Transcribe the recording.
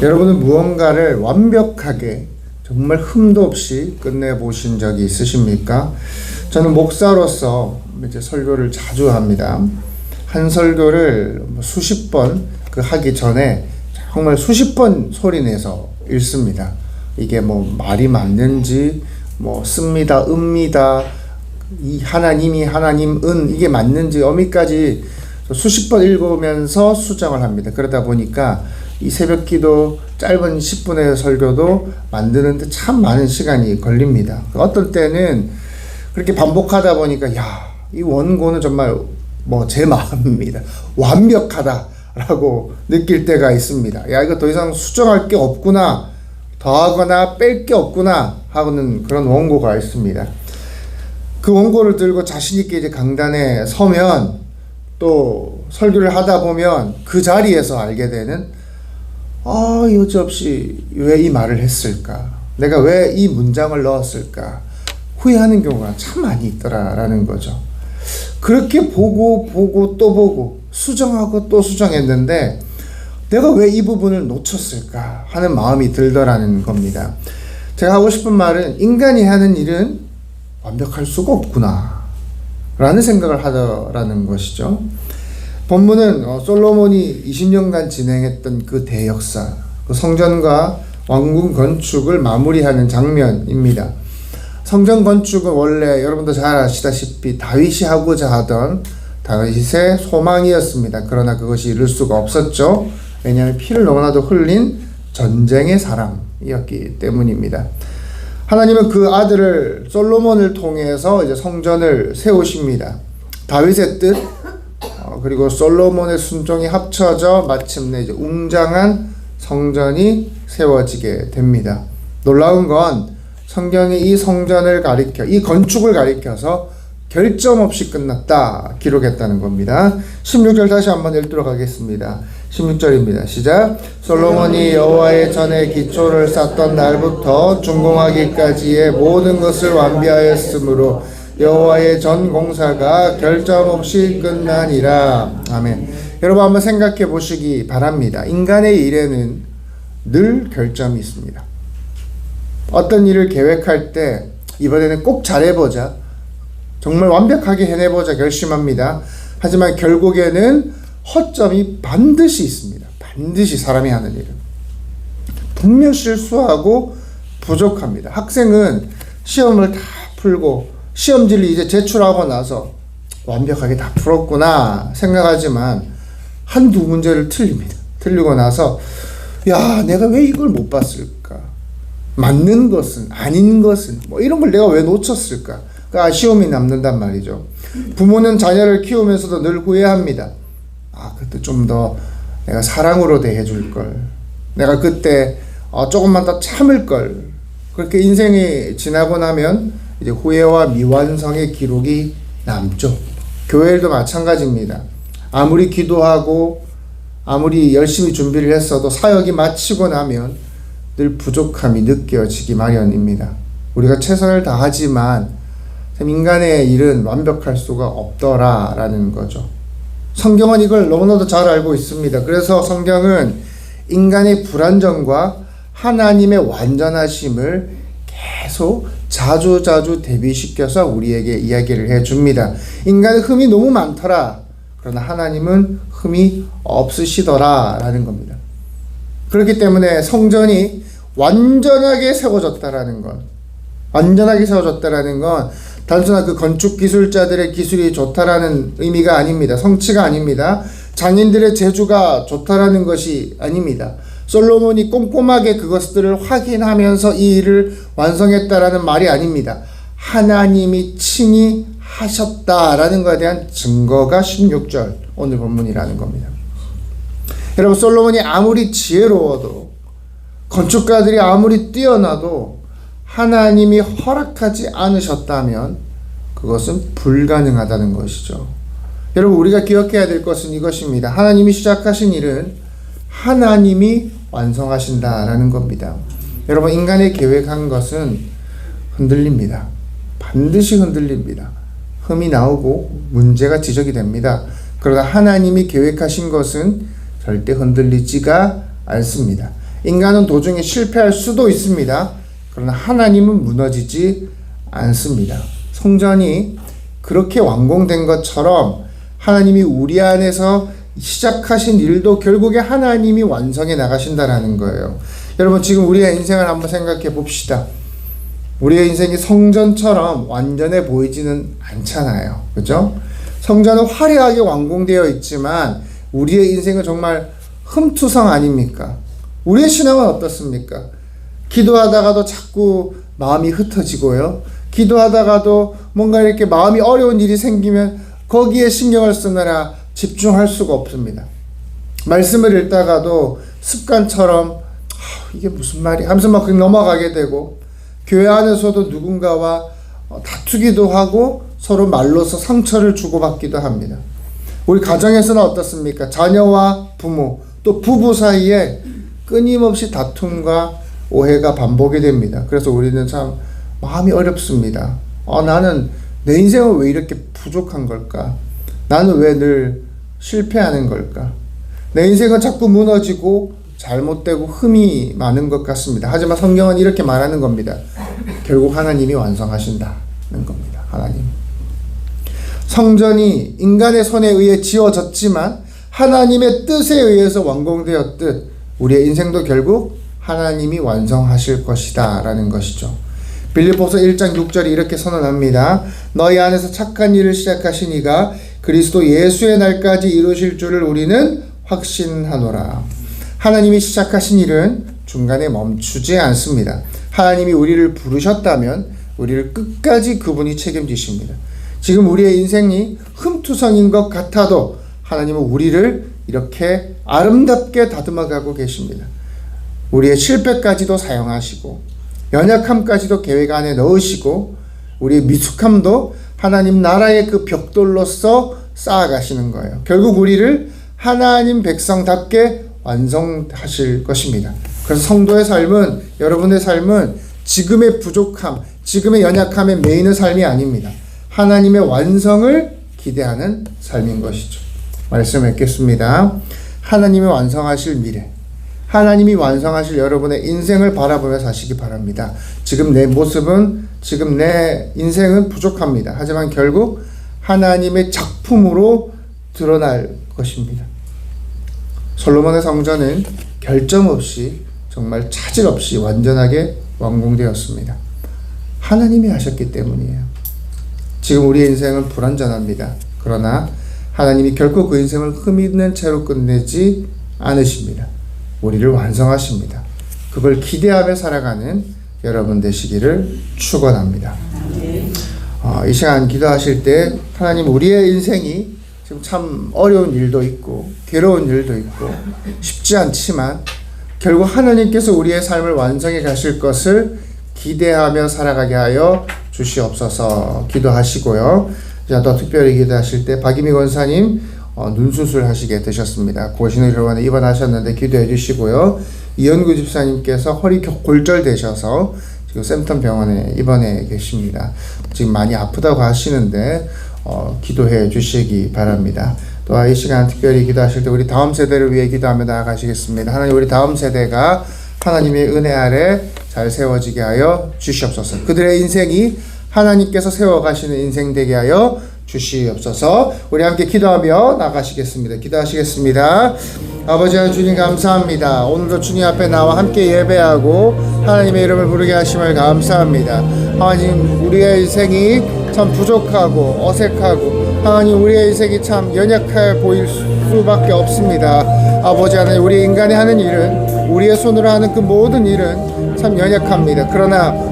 여러분은 무언가를 완벽하게 정말 흠도 없이 끝내보신 적이 있으십니까? 저는 목사로서 이제 설교를 자주 합니다. 한 설교를 뭐 수십 번 그 하기 전에 정말 수십 번 소리내서 읽습니다. 이게 뭐 말이 맞는지 뭐 씁니다, 읍니다, 이 하나님이 하나님은 이게 맞는지 어미까지 수십 번 읽으면서 수정을 합니다. 그러다 보니까 이 새벽 기도 짧은 10분의 설교도 만드는데 참 많은 시간이 걸립니다. 어떤 때는 그렇게 반복하다 보니까 야, 이 원고는 정말 뭐 제 마음입니다. 완벽하다라고 느낄 때가 있습니다. 야, 이거 더 이상 수정할 게 없구나. 더하거나 뺄 게 없구나 하고는 그런 원고가 있습니다. 그 원고를 들고 자신 있게 이제 강단에 서면 또 설교를 하다 보면 그 자리에서 알게 되는 아 여지없이 왜 이 말을 했을까? 내가 왜 이 문장을 넣었을까? 후회하는 경우가 참 많이 있더라라는 거죠. 그렇게 보고 보고 또 보고 수정하고 또 수정했는데 내가 왜 이 부분을 놓쳤을까 하는 마음이 들더라는 겁니다. 제가 하고 싶은 말은 인간이 하는 일은 완벽할 수가 없구나 라는 생각을 하더라는 것이죠. 본문은 어, 솔로몬이 20년간 진행했던 그 대역사, 그 성전과 왕궁 건축을 마무리하는 장면입니다. 성전 건축은 원래 여러분도 잘 아시다시피 다윗이 하고자 하던 다윗의 소망이었습니다. 그러나 그것이 이룰 수가 없었죠. 왜냐하면 피를 너무나도 흘린 전쟁의 사람이었기 때문입니다. 하나님은 그 아들을 솔로몬을 통해서 이제 성전을 세우십니다. 다윗의 뜻 어, 그리고 솔로몬의 순종이 합쳐져 마침내 이제 웅장한 성전이 세워지게 됩니다. 놀라운 건 성경이 이 성전을 가리켜 이 건축을 가리켜서 결점 없이 끝났다 기록했다는 겁니다. 16절 다시 한번 읽도록 하겠습니다. 16절입니다. 시작. 솔로몬이 여호와의 전에 기초를 쌓던 날부터 준공하기까지의 모든 것을 완비하였으므로 여호와의 전 공사가 결점 없이 끝나니라. 아멘. 여러분 한번 생각해 보시기 바랍니다. 인간의 일에는 늘 결점이 있습니다. 어떤 일을 계획할 때 이번에는 꼭 잘해보자. 정말 완벽하게 해내보자 결심합니다. 하지만 결국에는 허점이 반드시 있습니다. 반드시 사람이 하는 일은. 분명 실수하고 부족합니다. 학생은 시험을 다 풀고 시험지를 이제 제출하고 나서 완벽하게 다 풀었구나 생각하지만 한두 문제를 틀립니다. 틀리고 나서 야 내가 왜 이걸 못 봤을까? 맞는 것은 아닌 것은 뭐 이런 걸 내가 왜 놓쳤을까? 그 아쉬움이 남는단 말이죠. 부모는 자녀를 키우면서도 늘 후회합니다. 아, 그때 좀 더 내가 사랑으로 대해줄 걸. 내가 그때 어, 조금만 더 참을 걸. 그렇게 인생이 지나고 나면 이제 후회와 미완성의 기록이 남죠. 교회도 마찬가지입니다. 아무리 기도하고 아무리 열심히 준비를 했어도 사역이 마치고 나면 늘 부족함이 느껴지기 마련입니다. 우리가 최선을 다하지만 인간의 일은 완벽할 수가 없더라라는 거죠. 성경은 이걸 너무나도 잘 알고 있습니다. 그래서 성경은 인간의 불완전과 하나님의 완전하심을 계속 자주 자주 대비시켜서 우리에게 이야기를 해 줍니다. 인간의 흠이 너무 많더라. 그러나 하나님은 흠이 없으시더라. 라는 겁니다. 그렇기 때문에 성전이 완전하게 세워졌다라는 것. 완전하게 세워졌다라는 건 단순한 그 건축 기술자들의 기술이 좋다라는 의미가 아닙니다. 성취가 아닙니다. 장인들의 재주가 좋다라는 것이 아닙니다. 솔로몬이 꼼꼼하게 그것들을 확인하면서 이 일을 완성했다라는 말이 아닙니다. 하나님이 친히 하셨다라는 것에 대한 증거가 16절 오늘 본문이라는 겁니다. 여러분 솔로몬이 아무리 지혜로워도 건축가들이 아무리 뛰어나도 하나님이 허락하지 않으셨다면 그것은 불가능하다는 것이죠. 여러분 우리가 기억해야 될 것은 이것입니다. 하나님이 시작하신 일은 하나님이 완성하신다라는 겁니다. 여러분 인간의 계획한 것은 흔들립니다. 반드시 흔들립니다. 흠이 나오고 문제가 지적이 됩니다. 그러나 하나님이 계획하신 것은 절대 흔들리지가 않습니다. 인간은 도중에 실패할 수도 있습니다. 그러나 하나님은 무너지지 않습니다. 성전이 그렇게 완공된 것처럼 하나님이 우리 안에서 시작하신 일도 결국에 하나님이 완성해 나가신다라는 거예요. 여러분 지금 우리의 인생을 한번 생각해 봅시다. 우리의 인생이 성전처럼 완전해 보이지는 않잖아요. 그죠? 성전은 화려하게 완공되어 있지만 우리의 인생은 정말 흠투성 아닙니까? 우리의 신앙은 어떻습니까? 기도하다가도 자꾸 마음이 흩어지고요. 기도하다가도 뭔가 이렇게 마음이 어려운 일이 생기면 거기에 신경을 쓰느라 집중할 수가 없습니다. 말씀을 읽다가도 습관처럼 아, 이게 무슨 말이 하면서 막 넘어가게 되고 교회 안에서도 누군가와 어, 다투기도 하고 서로 말로서 상처를 주고받기도 합니다. 우리 가정에서는 어떻습니까? 자녀와 부모 또 부부 사이에 끊임없이 다툼과 오해가 반복이 됩니다. 그래서 우리는 참 마음이 어렵습니다. 어, 나는 내 인생은 왜 이렇게 부족한 걸까? 나는 왜 늘 실패하는 걸까? 내 인생은 자꾸 무너지고 잘못되고 흠이 많은 것 같습니다. 하지만 성경은 이렇게 말하는 겁니다. 결국 하나님이 완성하신다는 겁니다. 하나님. 성전이 인간의 손에 의해 지어졌지만 하나님의 뜻에 의해서 완공되었듯 우리의 인생도 결국 하나님이 완성하실 것이다 라는 것이죠. 빌립보서 1장 6절이 이렇게 선언합니다. 너희 안에서 착한 일을 시작하신 이가 그리스도 예수의 날까지 이루실 줄을 우리는 확신하노라. 하나님이 시작하신 일은 중간에 멈추지 않습니다. 하나님이 우리를 부르셨다면 우리를 끝까지 그분이 책임지십니다. 지금 우리의 인생이 흠투성인 것 같아도 하나님은 우리를 이렇게 아름답게 다듬어 가고 계십니다. 우리의 실패까지도 사용하시고 연약함까지도 계획 안에 넣으시고 우리의 미숙함도 하나님 나라의 그 벽돌로서 쌓아가시는 거예요. 결국 우리를 하나님 백성답게 완성하실 것입니다. 그래서 성도의 삶은 여러분의 삶은 지금의 부족함, 지금의 연약함에 매이는 삶이 아닙니다. 하나님의 완성을 기대하는 삶인 것이죠. 말씀 읽겠습니다. 하나님의 완성하실 미래. 하나님이 완성하실 여러분의 인생을 바라보며 사시기 바랍니다. 지금 내 모습은, 지금 내 인생은 부족합니다. 하지만 결국 하나님의 작품으로 드러날 것입니다. 솔로몬의 성전은 결점 없이 정말 차질 없이 완전하게 완공되었습니다. 하나님이 하셨기 때문이에요. 지금 우리의 인생은 불완전합니다. 그러나 하나님이 결코 그 인생을 흠 있는 채로 끝내지 않으십니다. 우리를 완성하십니다. 그걸 기대하며 살아가는 여러분 되시기를 축원합니다. 어, 이 시간 기도하실 때 하나님 우리의 인생이 지금 참 어려운 일도 있고 괴로운 일도 있고 쉽지 않지만 결국 하나님께서 우리의 삶을 완성해 가실 것을 기대하며 살아가게 하여 주시옵소서 기도하시고요. 자, 또 특별히 기도하실 때 박이미 권사님 어, 눈 수술 하시게 되셨습니다. 고신의료원에 입원하셨는데 기도해 주시고요. 이현구 집사님께서 허리 골절되셔서 지금 샘턴 병원에 입원해 계십니다. 지금 많이 아프다고 하시는데 어, 기도해 주시기 바랍니다. 또이 시간 특별히 기도하실 때 우리 다음 세대를 위해 기도하며 나아가시겠습니다. 하나님 우리 다음 세대가 하나님의 은혜 아래 잘 세워지게 하여 주시옵소서. 그들의 인생이 하나님께서 세워가시는 인생 되게 하여 주시옵소서. 우리 함께 기도하며 나가시겠습니다. 기도하시겠습니다. 아버지 하나님 감사합니다. 오늘도 주님 앞에 나와 함께 예배하고 하나님의 이름을 부르게 하심을 감사합니다. 하나님 우리의 인생이 참 부족하고 어색하고 하나님 우리의 인생이 참 연약해 보일 수밖에 없습니다. 아버지 하나님 우리 인간이 하는 일은 우리의 손으로 하는 그 모든 일은 참 연약합니다. 그러나